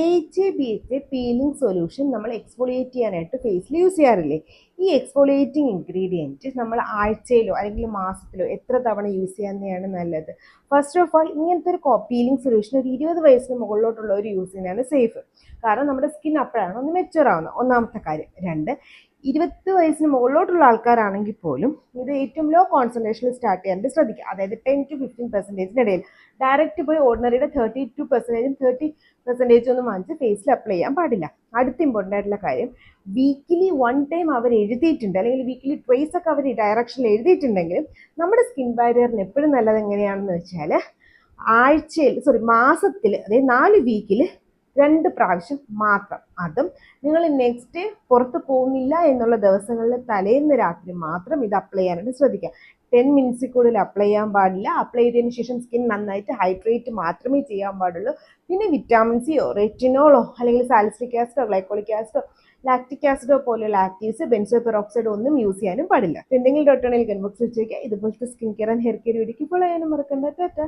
A J B H peeling solution നമ്മൾ exfoliate ചെയ്യാനായിട്ട് ഫേസിൽ യൂസ് ചെയ്യാറില്ലേ? ഈ എക്സ്ഫോളിയേറ്റിംഗ് ഇൻഗ്രീഡിയന്റ് നമ്മൾ ആഴ്ചയിലോ അല്ലെങ്കിൽ മാസത്തിലോ എത്ര തവണ യൂസ് ചെയ്യാവുന്നതാണ് നല്ലത്? ഫസ്റ്റ് ഓഫ് ഓൾ ഇങ്ങനത്തെ ഒരു പീലിംഗ് സൊല്യൂഷൻ ഒരു ഇരുപത് വയസ്സിന് മുകളിലോട്ടുള്ള ഒരു യൂസ് ചെയ്യുന്നതാണ് സേഫ് കാരണം നമ്മുടെ സ്കിൻ അപ്പോഴാണ് ഒന്ന് മെച്ചുവർ ആവുന്നത്. ഒന്നാമത്തെ കാര്യം. രണ്ട് ഇരുപത്തി വയസ്സിന് മുകളിലോട്ടുള്ള ആൾക്കാരാണെങ്കിൽ പോലും ഇത് ഏറ്റവും ലോ കോൺസെൻട്രേഷനിൽ സ്റ്റാർട്ട് ചെയ്യാനായിട്ട് ശ്രദ്ധിക്കുക. അതായത് ടെൻ ടു ഫിഫ്റ്റീൻ പെർസെന്റേജിന് ഇടയിൽ. ഡയറക്റ്റ് പോയി ഓർഡിനറിയുടെ തേർട്ടി ടു പെർസെന്റേജും തേർട്ടി പെർസെന്റേജും ഒന്നും വാങ്ങിച്ച് ഫേസിൽ അപ്ലൈ ചെയ്യാൻ പാടില്ല. അടുത്ത ഇമ്പോർട്ടന്റ് ആയിട്ടുള്ള കാര്യം വീക്കിലി വൺ ടൈം അവർ എഴുതിയിട്ടുണ്ട്. അല്ലെങ്കിൽ വീക്കിലി ട്വൈസ് ഒക്കെ അവർ ഡയറക്ഷനിൽ എഴുതിയിട്ടുണ്ടെങ്കിലും നമ്മുടെ സ്കിൻ ബാരിയറിന് എപ്പോഴും നല്ലത് എങ്ങനെയാണെന്ന് വെച്ചാൽ ആഴ്ചയിൽ സോറി മാസത്തിൽ അതായത് നാല് വീക്കിൽ രണ്ട് പ്രാവശ്യം മാത്രം. അതും നിങ്ങൾ നെക്സ്റ്റ് പുറത്ത് പോകുന്നില്ല എന്നുള്ള ദിവസങ്ങളിൽ തലേന്ന് രാത്രി മാത്രം ഇത് അപ്ലൈ ചെയ്യാനായിട്ട് ശ്രദ്ധിക്കുക. ടെൻ മിനിറ്റ്സിൽ കൂടുതൽ അപ്ലൈ ചെയ്യാൻ പാടില്ല. അപ്ലൈ ചെയ്തതിന് ശേഷം സ്കിൻ നന്നായിട്ട് ഹൈഡ്രേറ്റ് മാത്രമേ ചെയ്യാൻ പാടുള്ളൂ. പിന്നെ വിറ്റാമിൻ സിയോ റെറ്റിനോളോ അല്ലെങ്കിൽ സാലിസ്റ്റിക് ആസിഡോ ഗ്ലൈക്കോളിക് ആസിഡോ ലാക്റ്റിക് ആസിഡോ പോലെയുള്ള ആക്റ്റീവ്സ് ബെൻസോ പെറോക്സൈഡ് ഒന്നും യൂസ് ചെയ്യാനും പാടില്ല. എന്തെങ്കിലും ഡോട്ടാണെങ്കിൽ കൺബോക്സ് വെച്ചേക്കുക ഇതുപോലത്തെ skin care and hair care വീഡിയോക്ക് ഫോളോ ചെയ്യാനും മറക്കണ്ട. ടാറ്റ